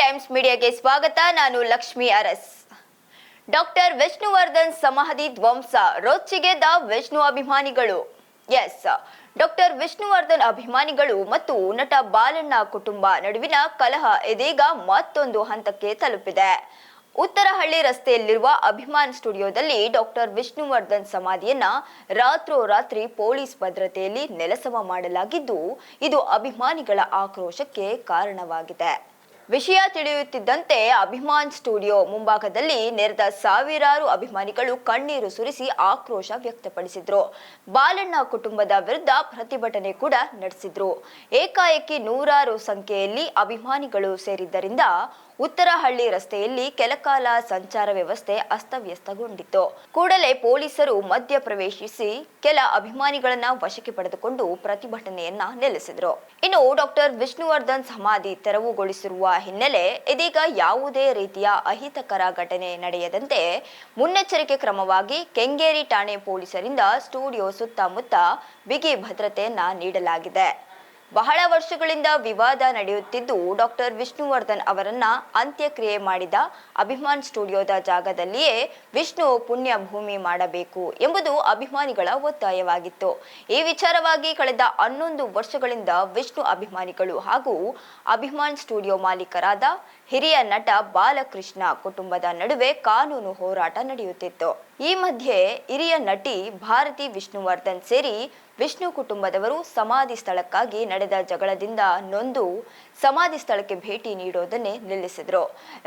Times ಮೀಡಿಯಾಗೆ ಸ್ವಾಗತ. ನಾನು Lakshmi Aras. Doctor Vishnuvardhan ಸಮಾಧಿ ಧ್ವಂಸ ರೊಚ್ಚಿಗೆದ್ದ ವಿಷ್ಣು ಅಭಿಮಾನಿಗಳು. ಎಸ್ ಡಾಕ್ಟರ್ ವಿಷ್ಣುವರ್ಧನ್ ಅಭಿಮಾನಿಗಳು ಮತ್ತು ನಟ ಬಾಲಣ್ಣ ಕುಟುಂಬ ನಡುವಿನ ಕಲಹ ಇದೀಗ ಮತ್ತೊಂದು ಹಂತಕ್ಕೆ ತಲುಪಿದೆ. ಉತ್ತರಹಳ್ಳಿ ರಸ್ತೆಯಲ್ಲಿರುವ ಅಭಿಮಾನ್ ಸ್ಟುಡಿಯೋದಲ್ಲಿ ಡಾಕ್ಟರ್ ವಿಷ್ಣುವರ್ಧನ್ ಸಮಾಧಿಯನ್ನ ರಾತ್ರೋರಾತ್ರಿ ಪೊಲೀಸ್ ಭದ್ರತೆಯಲ್ಲಿ ನೆಲಸಮ ಮಾಡಲಾಗಿದ್ದು, ಇದು ಅಭಿಮಾನಿಗಳ ಆಕ್ರೋಶಕ್ಕೆ ಕಾರಣವಾಗಿದೆ. ವಿಷಯ ತಿಳಿಯುತ್ತಿದ್ದಂತೆ ಅಭಿಮಾನ್ ಸ್ಟುಡಿಯೋ ಮುಂಭಾಗದಲ್ಲಿ ನೆರೆದ ಸಾವಿರಾರು ಅಭಿಮಾನಿಗಳು ಕಣ್ಣೀರು ಸುರಿಸಿ ಆಕ್ರೋಶ ವ್ಯಕ್ತಪಡಿಸಿದ್ರು. ಬಾಲಣ್ಣ ಕುಟುಂಬದ ವಿರುದ್ಧ ಪ್ರತಿಭಟನೆ ಕೂಡ ನಡೆಸಿದ್ರು. ಏಕಾಏಕಿ ನೂರಾರು ಸಂಖ್ಯೆಯಲ್ಲಿ ಅಭಿಮಾನಿಗಳು ಸೇರಿದ್ದರಿಂದ ಉತ್ತರಹಳ್ಳಿ ರಸ್ತೆಯಲ್ಲಿ ಕೆಲಕಾಲ ಸಂಚಾರ ವ್ಯವಸ್ಥೆ ಅಸ್ತವ್ಯಸ್ತಗೊಂಡಿತ್ತು. ಕೂಡಲೇ ಪೊಲೀಸರು ಮಧ್ಯ ಪ್ರವೇಶಿಸಿ ಕೆಲ ಅಭಿಮಾನಿಗಳನ್ನ ವಶಕ್ಕೆ ಪಡೆದುಕೊಂಡು ಪ್ರತಿಭಟನೆಯನ್ನ ನೆಲೆಸಿದ್ರು. ಇನ್ನು ಡಾಕ್ಟರ್ ವಿಷ್ಣುವರ್ಧನ್ ಸಮಾಧಿ ತೆರವುಗೊಳಿಸಿರುವ ಹಿನ್ನೆಲೆ ಇದೀಗ ಯಾವುದೇ ರೀತಿಯ ಅಹಿತಕರ ಘಟನೆ ನಡೆಯದಂತೆ ಮುನ್ನೆಚ್ಚರಿಕೆ ಕ್ರಮವಾಗಿ ಕೆಂಗೇರಿ ಠಾಣೆ ಪೊಲೀಸರಿಂದ ಸ್ಟುಡಿಯೋ ಸುತ್ತಮುತ್ತ ಬಿಗಿ ಭದ್ರತೆಯನ್ನ ನೀಡಲಾಗಿದೆ. ಬಹಳ ವರ್ಷಗಳಿಂದ ವಿವಾದ ನಡೆಯುತ್ತಿದ್ದು ಡಾಕ್ಟರ್ ವಿಷ್ಣುವರ್ಧನ್ ಅವರನ್ನ ಅಂತ್ಯಕ್ರಿಯೆ ಮಾಡಿದ ಅಭಿಮಾನ್ ಸ್ಟುಡಿಯೋದ ಜಾಗದಲ್ಲಿಯೇ ವಿಷ್ಣು ಪುಣ್ಯ ಭೂಮಿ ಮಾಡಬೇಕು ಎಂಬುದು ಅಭಿಮಾನಿಗಳ ಒತ್ತಾಯವಾಗಿತ್ತು. ಈ ವಿಚಾರವಾಗಿ ಕಳೆದ ಹನ್ನೊಂದು ವರ್ಷಗಳಿಂದ ವಿಷ್ಣು ಅಭಿಮಾನಿಗಳು ಹಾಗೂ ಅಭಿಮಾನ್ ಸ್ಟುಡಿಯೋ ಮಾಲೀಕರಾದ ಹಿರಿಯ ನಟ ಬಾಲಕೃಷ್ಣ ಕುಟುಂಬದ ನಡುವೆ ಕಾನೂನು ಹೋರಾಟ ನಡೆಯುತ್ತಿತ್ತು. ಈ ಮಧ್ಯೆ ಹಿರಿಯ ನಟಿ ಭಾರತಿ ವಿಷ್ಣುವರ್ಧನ್ ಸೇರಿ ವಿಷ್ಣು ಕುಟುಂಬದವರು ಸಮಾಧಿ ಸ್ಥಳಕ್ಕಾಗಿ ನಡೆದ ಜಗಳದಿಂದ ನೊಂದು ಸಮಾಧಿ ಸ್ಥಳಕ್ಕೆ ಭೇಟಿ ನೀಡೋದನ್ನೇ ನಿಲ್ಲಿಸಿದರು.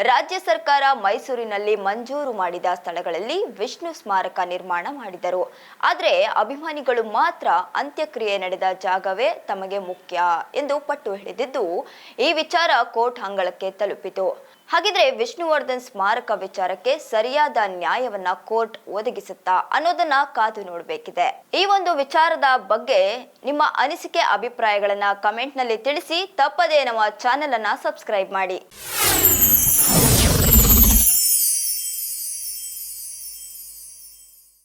ರಾಜ್ಯ ಸರ್ಕಾರ ಮೈಸೂರಿನಲ್ಲಿ ಮಂಜೂರು ಮಾಡಿದ ಸ್ಥಳಗಳಲ್ಲಿ ವಿಷ್ಣು ಸ್ಮಾರಕ ನಿರ್ಮಾಣ ಮಾಡಿದರು. ಆದರೆ ಅಭಿಮಾನಿಗಳು ಮಾತ್ರ ಅಂತ್ಯಕ್ರಿಯೆ ನಡೆದ ಜಾಗವೇ ತಮಗೆ ಮುಖ್ಯ ಎಂದು ಪಟ್ಟು ಹಿಡಿದಿದ್ದು ಈ ವಿಚಾರ ಕೋರ್ಟ್ ಅಂಗಳಕ್ಕೆ ತಲುಪಿತು. ಹಾಗಿದ್ರೆ ವಿಷ್ಣುವರ್ಧನ್ ಸ್ಮಾರಕ ವಿಚಾರಕ್ಕೆ ಸರಿಯಾದ ನ್ಯಾಯವನ್ನ ಕೋರ್ಟ್ ಒದಗಿಸುತ್ತಾ ಅನ್ನೋದನ್ನ ಕಾದು ನೋಡಬೇಕಿದೆ. ಈ ಒಂದು ವಿಚಾರದ ಬಗ್ಗೆ ನಿಮ್ಮ ಅನಿಸಿಕೆ, ಅಭಿಪ್ರಾಯಗಳನ್ನ ಕಮೆಂಟ್ನಲ್ಲಿ ತಿಳಿಸಿ, ತಪ್ಪದೇ ನಮ್ಮ ಚಾನೆಲ್ ಅನ್ನ ಸಬ್ಸ್ಕ್ರೈಬ್ ಮಾಡಿ.